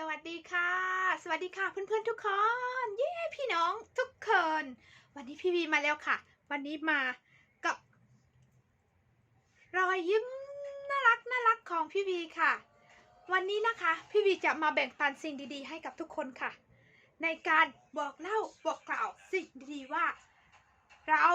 สวัสดีค่ะ สวัสดีค่ะเพื่อนๆทุกคน เย้พี่น้องทุกคน วันนี้พี่วีมาแล้วค่ะ วันนี้มากับ รอยยิ้มน่ารักน่ารักของพี่วีค่ะ วันนี้นะคะพี่วีจะมาแบ่งปันสิ่งดีๆ ให้กับทุกคนค่ะ ในการบอกเล่าบอกกล่าวสิ่งดีๆว่า เรา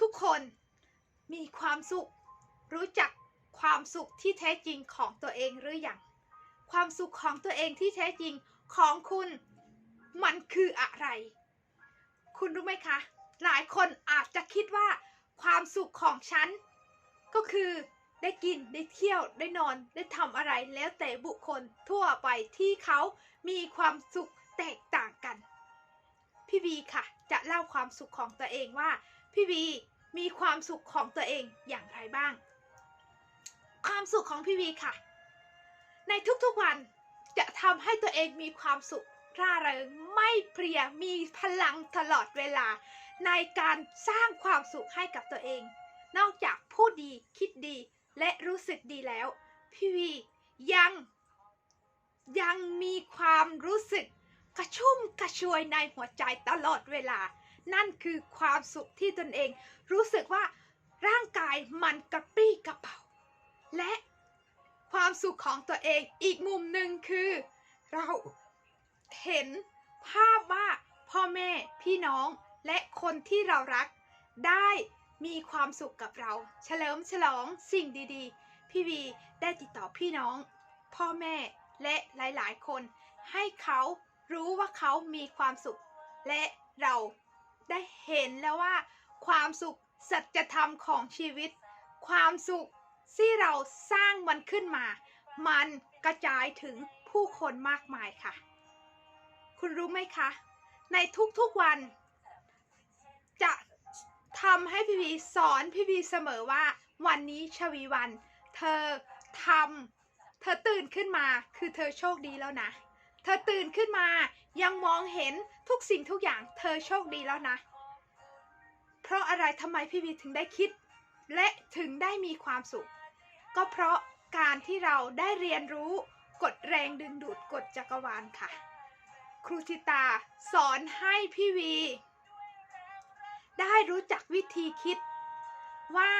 ทุกคนมีความสุข รู้จักความสุขที่แท้จริงของตัวเองหรือยัง ความสุขของตัวเองที่แท้จริงของคุณมันคืออะไร คุณรู้ไหมคะ หลายคนอาจจะคิดว่าความสุขของฉัน ก็คือได้กินได้เที่ยวได้นอนได้ทำอะไรแล้วแต่บุคคลทั่วไปที่เขามีความสุขแตกต่างกัน พี่วีค่ะ จะเล่าความสุขของตัวเองว่า พี่วีมีความสุขของตัวเองอย่างไรบ้าง ความสุขของพี่วีค่ะ ในทุกๆวันจะทำให้ตัวเองมีความสุขร่าเริงไม่เพลียมีพลังตลอดเวลา ในการสร้างความสุขให้กับตัวเอง นอกจากพูดดีคิดดีและรู้สึกดีแล้ว พี่วียังยังมีความรู้สึกกระชุ่มกระชวยในหัวใจตลอดเวลา นั่นคือความสุขที่ตนเอง รู้สึกว่าร่างกายมันกระปรี้กระเป๋า และ ความสุขของตัวเองอีกมุมหนึ่งคือ เราเห็นภาพว่าพ่อแม่พี่น้องและคนที่เรารัก ได้มีความสุขกับเรา เฉลิมฉลองสิ่งดีๆ พี่วีได้ติดต่อพี่น้อง พ่อแม่และหลายๆ คน ให้เขารู้ว่าเขามีความสุข และเราได้เห็นแล้วว่า ความสุขสัจธรรมของชีวิต ความสุข ที่เราสร้างมันขึ้นมา มันกระจายถึงผู้คนมากมายค่ะ คุณรู้ไหมคะ ในทุกๆวัน จะทำให้พี่วีสอนพี่วีเสมอว่า วันนี้ชวีวัน เธอทำเธอตื่นขึ้นมา คือเธอโชคดีแล้วนะ เธอตื่นขึ้นมา ยังมองเห็นทุกสิ่งทุกอย่าง เธอโชคดีแล้วนะ เพราะอะไรทำไมพี่วีถึงได้คิด และถึงได้มีความสุข ก็เพราะการที่เราได้เรียนรู้กฎแรงดึงดูดกฎจักรวาลค่ะ ครูชิตาสอนให้พี่วี ได้รู้จักวิธีคิดว่า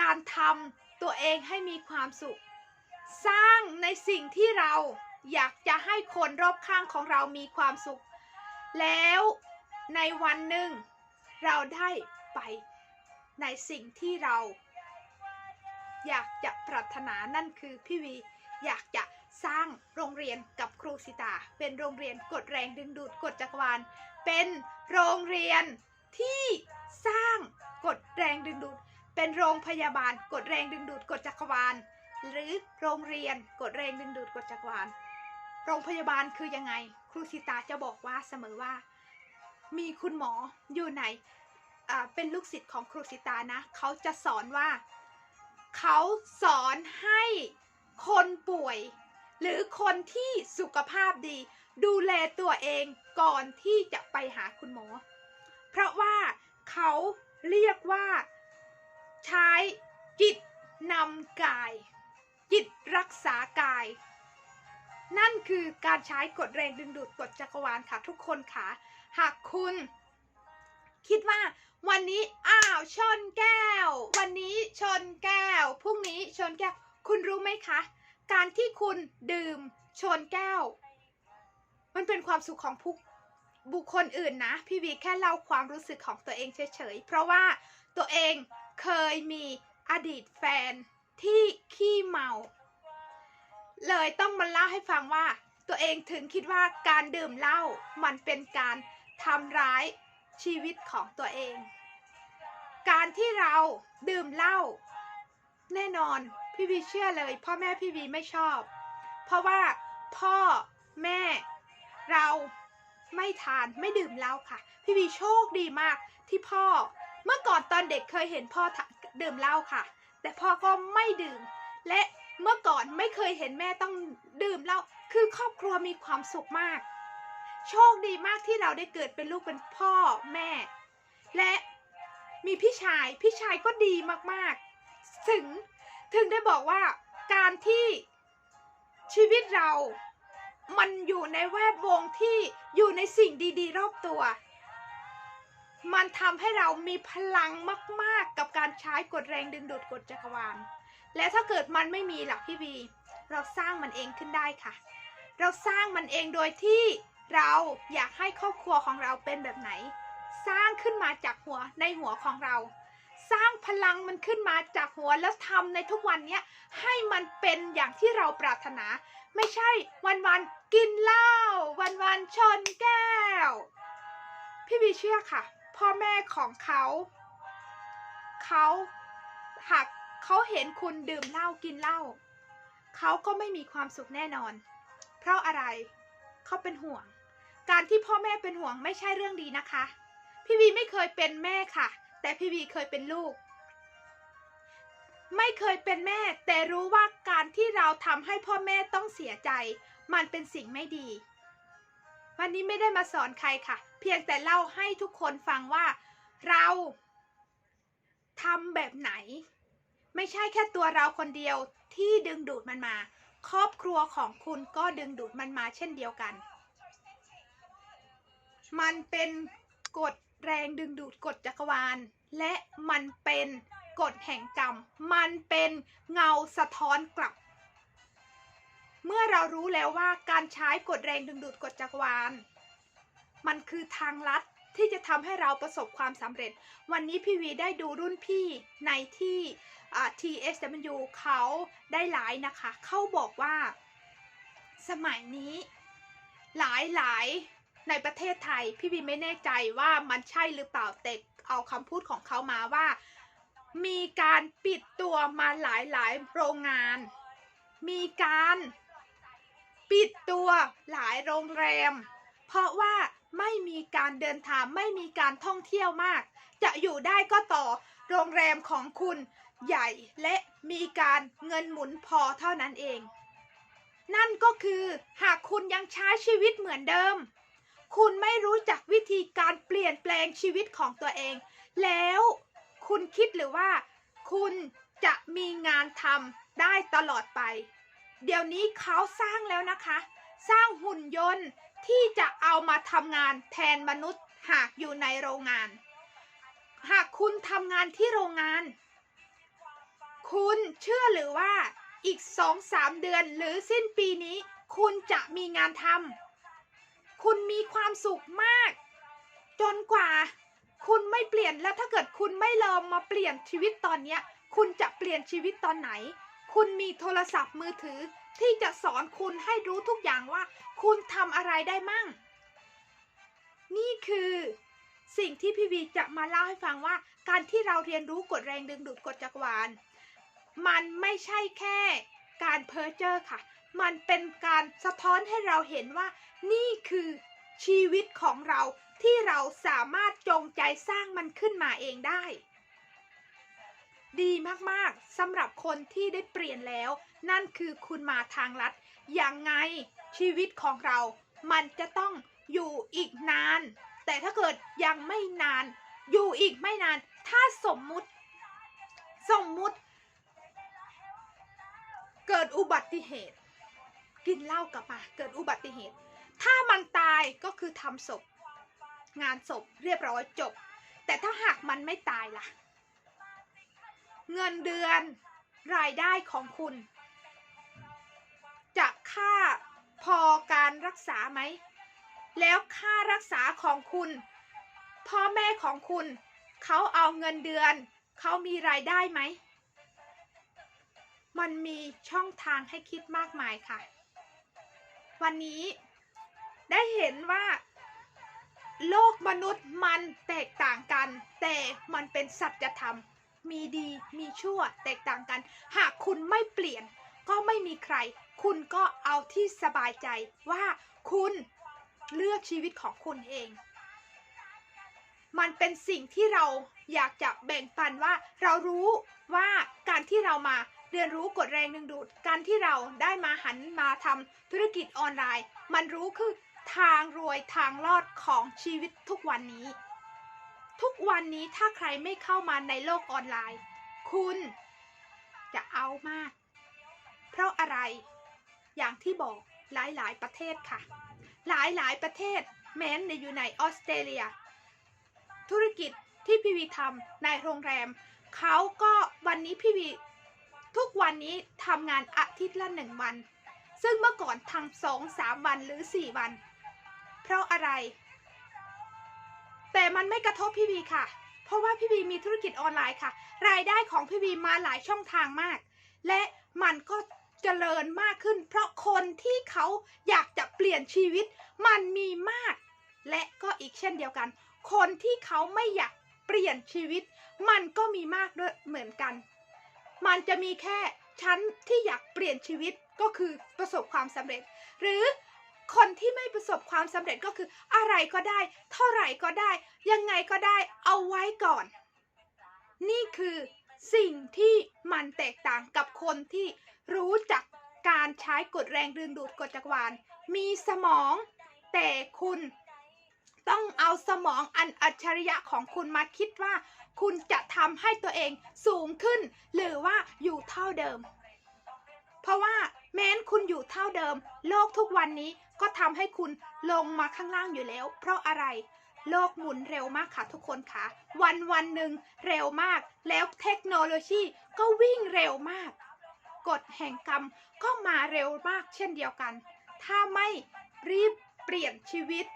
การทำตัวเองให้มีความสุข สร้างในสิ่งที่เราอยากจะให้คนรอบข้างของเรามีความสุข แล้วในวันหนึ่ง เราได้ไปในสิ่งที่เรา อยากจะปรารถนานั่นคือพี่วี อยากจะสร้างโรงเรียนกับครูสิตา เป็นโรงเรียนกดแรงดึงดูดกฎจักรวาล เป็นโรงเรียนที่สร้างกฎแรงดึงดูด เป็นโรงพยาบาลกดแรงดึงดูดกฎจักรวาล หรือโรงเรียนกดแรงดึงดูดกฎจักรวาล โรงพยาบาลคือยังไง ครูสิตาจะบอกว่าเสมอว่า มีคุณหมออยู่ไหนเป็นลูกศิษย์ของครูสิตานะ เขาจะสอนว่า เขาสอนให้คนป่วย หรือคนที่สุขภาพดี ดูแลตัวเองก่อนที่จะไปหาคุณหมอ เพราะว่าเขาเรียกว่าใช้จิตนำกาย จิตรักษากาย นั่นคือการใช้กฎแรงดึงดูดกฎจักรวาลค่ะทุกคนค่ะ หากคุณคิดว่า วันนี้อ้าวชนแก้ว วันนี้ชนแก้ว พรุ่งนี้ชนแก้ว คุณรู้ไหมคะ การที่คุณดื่มชนแก้ว มันเป็นความสุขของผู้บุคคลอื่นนะ พี่วีแค่เล่าความรู้สึกของตัวเองเฉยๆ เพราะว่าตัวเองเคยมีอดีตแฟนที่ขี้เมา เลยต้องมาเล่าให้ฟังว่า ตัวเองถึงคิดว่าการดื่มเหล้ามันเป็นการทำร้าย ชีวิตของตัวเอง การที่เราดื่มเหล้าแน่นอนพี่วีเชื่อเลย พ่อแม่พี่วีไม่ชอบ เพราะว่าพ่อแม่เราไม่ทานไม่ดื่มเหล้าค่ะ พี่วีโชคดีมากที่พ่อเมื่อก่อนตอนเด็กเคยเห็นพ่อดื่มเหล้าค่ะ แต่พ่อก็ไม่ดื่ม และเมื่อก่อนไม่เคยเห็นแม่ต้องดื่มเหล้าคือครอบครัวมีความสุขมาก โชคดีมากที่เราได้เกิดเป็นลูกเป็นพ่อแม่ และมีพี่ชายพี่ชายก็ดีมากๆ ถึงถึงได้บอกว่าการที่ชีวิตเรา มันอยู่ในแวดวงที่อยู่ในสิ่งดีๆ รอบตัว มันทำให้เรามีพลังมาก ๆ กับการใช้กฎแรงดึงดูดกฎจักรวาล และถ้าเกิดมันไม่มีหลักพี่บี เราสร้างมันเองขึ้นได้ค่ะ เราสร้างมันเองโดยที่ เราอยากให้ครอบครัวของเราเป็นแบบไหน สร้างขึ้นมาจากหัวในหัวของเรา สร้างพลังมันขึ้นมาจากหัวแล้วทำในทุกวันเนี้ยให้มันเป็นอย่างที่เราปรารถนา ไม่ใช่วันๆกินเหล้าวันๆชนแก้ว พี่บีเชื่อค่ะ พ่อแม่ของเขาเขาหากเขาเห็นคุณดื่มเหล้ากินเหล้าเขาก็ไม่มีความสุขแน่นอน เพราะอะไรเขาเป็นห่วง การที่พ่อแม่เป็นห่วงไม่ใช่เรื่องดีนะคะ พี่บีไม่เคยเป็นแม่ค่ะ แต่พี่บีเคยเป็นลูก ไม่เคยเป็นแม่ แต่รู้ว่าการที่เราทำให้พ่อแม่ต้องเสียใจ มันเป็นสิ่งไม่ดี วันนี้ไม่ได้มาสอนใครค่ะ เพียงแต่เล่าให้ทุกคนฟังว่าเราทำแบบไหน ไม่ใช่แค่ตัวเราคนเดียวที่ดึงดูดมันมา ครอบครัวของคุณก็ดึงดูดมันมาเช่นเดียวกัน มันเป็นกฎแรงดึงดูดกฎจักรวาล และมันเป็นกฎแห่งกรรม มันเป็นเงาสะท้อนกลับ เมื่อเรารู้แล้วว่าการใช้กฎแรงดึงดูดกฎจักรวาล มันคือทางลัดที่จะทำให้เราประสบความสำเร็จ วันนี้พี่วีได้ดูรุ่นพี่ในที่อ่า TSW เขาได้ไลน์นะคะ เขาบอกว่า สมัยนี้หลายหลาย ในประเทศไทยพี่บีไม่แน่ใจว่ามันใช่หรือเปล่าแต่เอาคำพูดของเขามาว่า มีการปิดตัวมาหลายหลายโรงงาน มีการปิดตัวหลายโรงแรม เพราะว่าไม่มีการเดินทางไม่มีการท่องเที่ยวมาก จะอยู่ได้ก็ต่อโรงแรมของคุณใหญ่และมีการเงินหมุนพอเท่านั้นเอง นั่นก็คือหากคุณยังใช้ชีวิตเหมือนเดิม คุณไม่รู้จักวิธีการเปลี่ยนแปลงชีวิตของตัวเอง แล้วคุณคิดหรือว่า คุณจะมีงานทำได้ตลอดไป เดี๋ยวนี้เขาสร้างแล้วนะคะ สร้างหุ่นยนต์ที่จะเอามาทำงานแทนมนุษย์หากอยู่ในโรงงาน หากคุณทำงานที่โรงงาน คุณเชื่อหรือว่าอีกสองสามเดือนหรือสิ้นปีนี้ คุณจะมีงานทำ คุณมีความสุขมาก จนกว่า คุณไม่เปลี่ยนแล้วถ้าเกิดคุณไม่ลองมาเปลี่ยนชีวิตตอนเนี้ย คุณจะเปลี่ยนชีวิตตอนไหน คุณมีโทรศัพท์มือถือที่จะสอนคุณให้รู้ทุกอย่างว่า คุณทำอะไรได้มั่ง นี่คือสิ่งที่พี่วีจะมาเล่าให้ฟังว่า การที่เราเรียนรู้กฎแรงดึงดูดกฎจักรวาล มันไม่ใช่แค่การเพ้อเจ้อค่ะ มันเป็นการสะท้อนให้เราเห็นว่า นี่คือชีวิตของเราที่เราสามารถจงใจสร้างมันขึ้นมาเองได้ ดีมากๆสำหรับคนที่ได้เปลี่ยนแล้ว นั่นคือคุณมาทางลัดยังไงชีวิตของเรา มันจะต้องอยู่อีกนาน แต่ถ้าเกิดยังไม่นาน อยู่อีกไม่นาน ถ้าสมมุติ สมมุติ เกิดอุบัติเหตุ กินเหล้ากลับมาเกิดอุบัติเหตุ ถ้ามันตายก็คือทำศพ งานศพเรียบร้อยจบ แต่ถ้าหากมันไม่ตายล่ะ เงินเดือนรายได้ของคุณ จะค่าพอการรักษาไหม แล้วค่ารักษาของคุณ พ่อแม่ของคุณ เขาเอาเงินเดือน เขามีรายได้ไหม มันมีช่องทางให้คิดมากมายค่ะ วันนี้ได้เห็นว่า โลกมนุษย์มันแตกต่างกัน แต่มันเป็นสัจธรรม มีดีมีชั่วแตกต่างกัน หากคุณไม่เปลี่ยนก็ไม่มีใคร คุณก็เอาที่สบายใจว่าคุณเลือกชีวิตของคุณเอง มันเป็นสิ่งที่เราอยากจะแบ่งปันว่าเรารู้ว่าการที่เรามา เรียนรู้กฎแรงดึงดูด การที่เราได้มาหันมาทำธุรกิจออนไลน์ มันรู้คือทางรวยทางรอดของชีวิตทุกวันนี้ ทุกวันนี้ถ้าใครไม่เข้ามาในโลกออนไลน์ คุณจะเอามาก เพราะอะไร อย่างที่บอกหลายๆ ประเทศค่ะ หลายๆ ประเทศแม้ในอยู่ในออสเตรเลีย ธุรกิจที่พี่วีทำในโรงแรม เขาก็วันนี้พี่วี ทุกวันนี้ทำงานอาทิตย์ละหนึ่งวัน ซึ่งเมื่อก่อนทำสองสามวันหรือสี่วัน เพราะอะไร แต่มันไม่กระทบพี่วีค่ะ เพราะว่าพี่วีมีธุรกิจออนไลน์ค่ะ รายได้ของพี่วีมาหลายช่องทางมาก และมันก็เจริญมากขึ้น เพราะคนที่เขาอยากจะเปลี่ยนชีวิต มันมีมาก และก็อีกเช่นเดียวกัน คนที่เขาไม่อยากเปลี่ยนชีวิต มันก็มีมากด้วยเหมือนกัน มันจะมีแค่ฉันที่อยากเปลี่ยนชีวิตก็คือประสบความสำเร็จ หรือคนที่ไม่ประสบความสำเร็จก็คืออะไรก็ได้ เท่าไหร่ก็ได้ ยังไงก็ได้เอาไว้ก่อน นี่คือสิ่งที่มันแตกต่างกับคนที่รู้จักการใช้กฎแรงดึงดูดกฎจักรวาล มีสมอง แต่คุณ ต้องเอาสมองอันอัจฉริยะของคุณมาคิดว่า คุณจะทำให้ตัวเองสูงขึ้น หรือว่าอยู่เท่าเดิม เพราะว่าแม้นคุณอยู่เท่าเดิม โลกทุกวันนี้ก็ทำให้คุณลงมาข้างล่างอยู่แล้ว เพราะอะไรโลกหมุนเร็วมากค่ะทุกคนค่ะ วันวันหนึ่งเร็วมาก แล้วเทคโนโลยีก็วิ่งเร็วมาก กฎแห่งกรรมก็มาเร็วมากเช่นเดียวกัน ถ้าไม่รีบเปลี่ยนชีวิต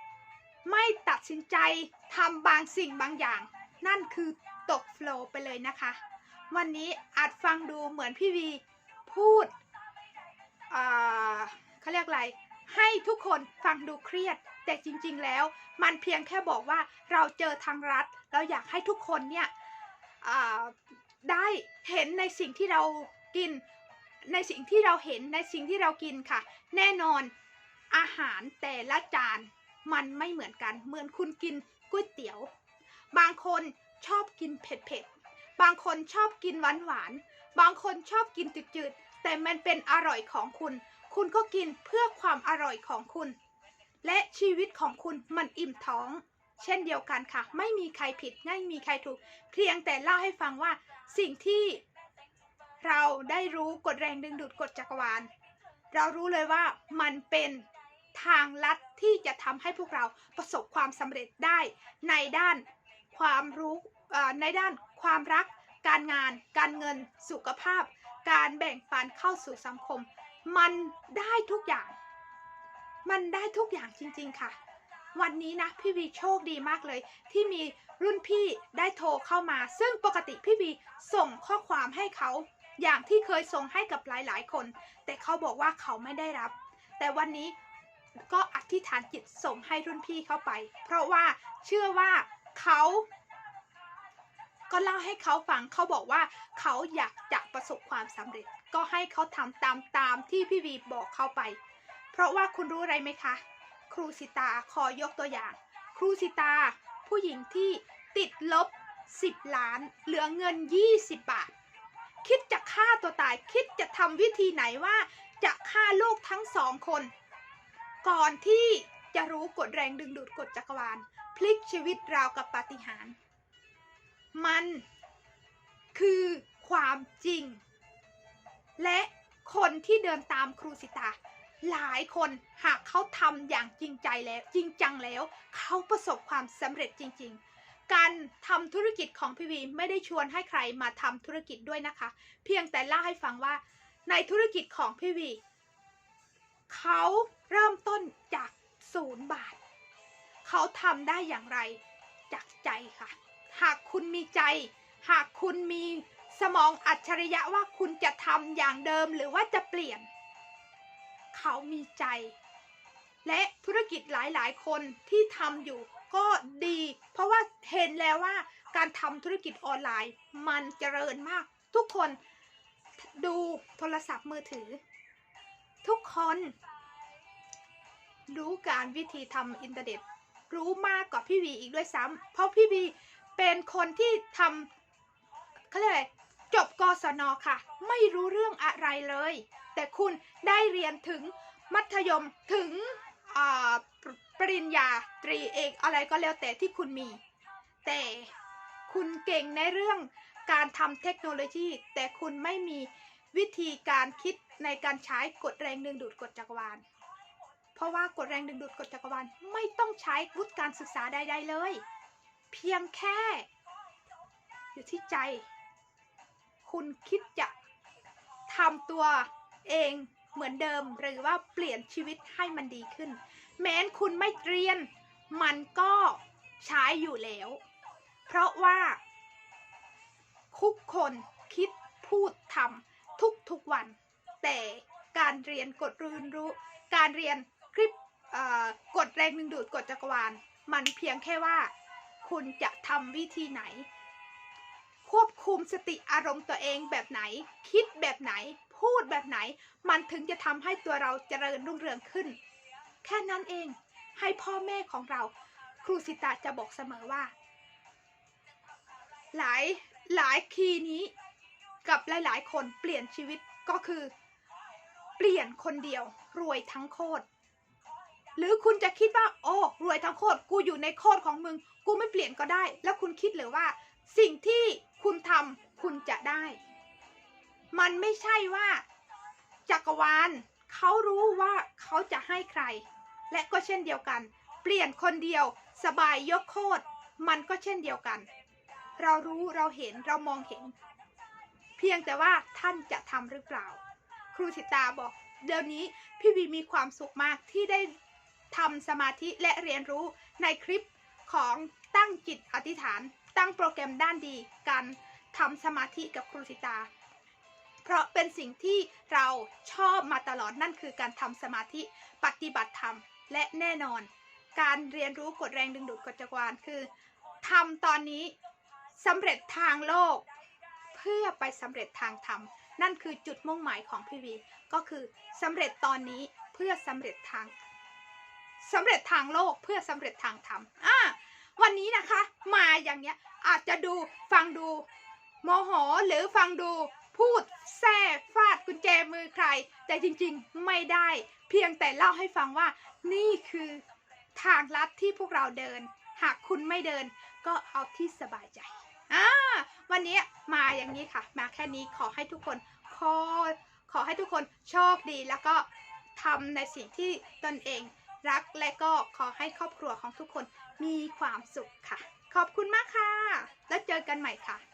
ไม่ตัดสินใจทำบางสิ่งบางอย่าง นั่นคือตกโฟล์ไปเลยนะคะ วันนี้อาจฟังดูเหมือนพี่วีพูดเขาเรียกอะไร ให้ทุกคนฟังดูเครียด แต่จริงๆแล้ว มันเพียงแค่บอกว่าเราเจอทางรัฐ เราอยากให้ทุกคนเนี่ยได้เห็นในสิ่งที่เรากิน ในสิ่งที่เราเห็นในสิ่งที่เรากินค่ะ แน่นอนอาหารแต่ละจาน มันไม่เหมือนกันเหมือนคุณกินก๋วยเตี๋ยว บางคนชอบกินเผ็ดๆ บางคนชอบกินหวานหวานๆบางคนชอบกินจืดๆ แต่มันเป็นอร่อยของคุณ คุณก็กินเพื่อความอร่อยของคุณ และชีวิตของคุณมันอิ่มท้อง เช่นเดียวกันค่ะ ไม่มีใครผิดไม่มีใครถูก เพียงแต่เล่าให้ฟังว่าสิ่งที่เราได้รู้กฎแรงดึงดูดกฎจักรวาล เรารู้เลยว่ามันเป็น ทางลัดที่จะทำให้พวกเราประสบความสำเร็จได้ในด้านความรู้ในด้านความรัก การงาน การเงิน สุขภาพ การแบ่งปันเข้าสู่สังคม มันได้ทุกอย่าง มันได้ทุกอย่างจริง ๆ ค่ะ วันนี้นะพี่วีโชคดีมากเลย ที่มีรุ่นพี่ได้โทรเข้ามา ซึ่งปกติพี่วีส่งข้อความให้เขาอย่างที่เคยส่งให้กับหลายๆ คน แต่เขาบอกว่าเขาไม่ได้รับ แต่วันนี้ ก็อธิษฐานจิตส่งให้รุ่นพี่เข้าไป เพราะว่าเชื่อว่าเขาก็เล่าให้เขาฟังเขาบอกว่าเขาอยากจะประสบความสำเร็จ ก็ให้เขาทำตามตามที่พี่วีบอกเขาไป เพราะว่าคุณรู้อะไรไหมคะ ครูสิตาขอยกตัวอย่าง ครูสิตา ผู้หญิงที่ติดลบ 10 ล้าน เหลือเงิน 20 บาท คิดจะฆ่าตัวตายคิดจะทำวิธีไหนว่าจะฆ่าลูกทั้งสองคน ก่อนที่จะรู้กฎแรงดึงดูดกฎจักรวาล พลิกชีวิตราวกับปาฏิหาริย์มันคือความจริง และคนที่เดินตามครูสิตา หลายคนหากเขาทำอย่างจริงใจแล้ว จริงจังแล้ว เขาประสบความสำเร็จจริง ๆ การทำธุรกิจของพี่วีไม่ได้ชวนให้ใครมาทำธุรกิจด้วยนะคะ เพียงแต่เล่าให้ฟังว่าในธุรกิจของพี่วีเขา เริ่มต้นจากศูนย์บาท เขาทำได้อย่างไรจากใจค่ะ หากคุณมีใจ หากคุณมีสมองอัจฉริยะว่าคุณจะทำอย่างเดิมหรือว่าจะเปลี่ยน เขามีใจ และธุรกิจหลายๆ คนที่ทำอยู่ก็ดี เพราะว่าเห็นแล้วว่าการทำธุรกิจออนไลน์ มันเจริญมาก ทุกคนดูโทรศัพท์มือถือ ทุกคน รู้การวิธีทำอินเทอร์เน็ต รู้มากกว่าพี่วีอีกด้วยซ้ำเพราะพี่วีเป็นคนที่ทำเขาเรียกอะไรจบกศนค่ะ ไม่รู้เรื่องอะไรเลย แต่คุณได้เรียนถึงมัธยมถึงปริญญาตรีเอกอะไรก็แล้วแต่ที่คุณมี แต่คุณเก่งในเรื่องการทำเทคโนโลยี แต่คุณไม่มีวิธีการคิดในการใช้กฎแรงดึงดูดกฎจักรวาล ราะว่ากฎแรงดึงดูดกฎจักรวาลไม่ต้องใช้วุฒิการศึกษาใด ๆ เลย เพียงแค่ อยู่ที่ใจ คุณคิดจะทำตัวเองเหมือนเดิมหรือว่าเปลี่ยนชีวิตให้มันดีขึ้น แม้นคุณไม่เรียน มันก็ใช้อยู่แล้ว เพราะว่า ทุกคนคิดพูดทำทุกทุกๆวัน แต่การเรียนกฎเรียนรู้ การเรียน คลิปกฎแรงดึงดูดกฎจักรวาล มันเพียงแค่ว่า คุณจะทำวิธีไหน ควบคุมสติอารมณ์ตัวเองแบบไหน คิดแบบไหน พูดแบบไหน มันถึงจะทำให้ตัวเราเจริญรุ่งเรืองขึ้น แค่นั้นเองให้พ่อแม่ของเรา ครูสิตาจะบอกเสมอว่า หลายหลายคีย์นี้กับหลาย ๆ คนเปลี่ยนชีวิตก็คือ เปลี่ยนคนเดียวรวยทั้งโคตร หรือคุณจะคิดว่า โอ้รวยทั้งโคตรกูอยู่ในโคตรของมึง กูไม่เปลี่ยนก็ได้ แล้วคุณคิดหรือว่า สิ่งที่คุณทำคุณจะได้ มันไม่ใช่ว่า จักรวาลเขารู้ว่าเขาจะให้ใคร และก็เช่นเดียวกัน เปลี่ยนคนเดียว สบายยกโคตรมันก็เช่นเดียวกัน เรารู้เราเห็นเรามองเห็น เพียงแต่ว่าท่านจะทำหรือเปล่า ครูสิตาบอก เดี๋ยวนี้พี่วีมีความสุขมากที่ได้ ทำสมาธิและเรียนรู้ในคลิปของตั้งจิตอธิษฐาน ตั้งโปรแกรมด้านดีการทำสมาธิกับครูสิตา เพราะเป็นสิ่งที่เราชอบมาตลอดนั่นคือการทำสมาธิปฏิบัติธรรมและแน่นอน การเรียนรู้กฎแรงดึงดูดกฎจักรวาลคือทำตอนนี้สำเร็จทางโลก เพื่อไปสำเร็จทางธรรม นั่นคือจุดมุ่งหมายของพี่วี ก็คือสำเร็จตอนนี้เพื่อสำเร็จทาง สำเร็จทางโลกเพื่อสำเร็จทางธรรมอ่าวันนี้นะคะ มาอย่างเนี้ยอาจจะดูฟังดูโมโหหรือฟังดูพูดแซ่ฟาดกุญแจมือใคร แต่จริงๆไม่ได้ เพียงแต่เล่าให้ฟังว่า นี่คือทางลัดที่พวกเราเดิน หากคุณไม่เดิน ก็เอาที่สบายใจอ่าวันนี้มาอย่างนี้ค่ะ มาแค่นี้ขอให้ทุกคนขอขอให้ทุกคนโชคดีแล้วก็ทำในสิ่งที่ตนเอง รักและก็ขอให้ครอบครัวของทุกคนมีความสุขค่ะ ขอบคุณมากค่ะ แล้วเจอกันใหม่ค่ะ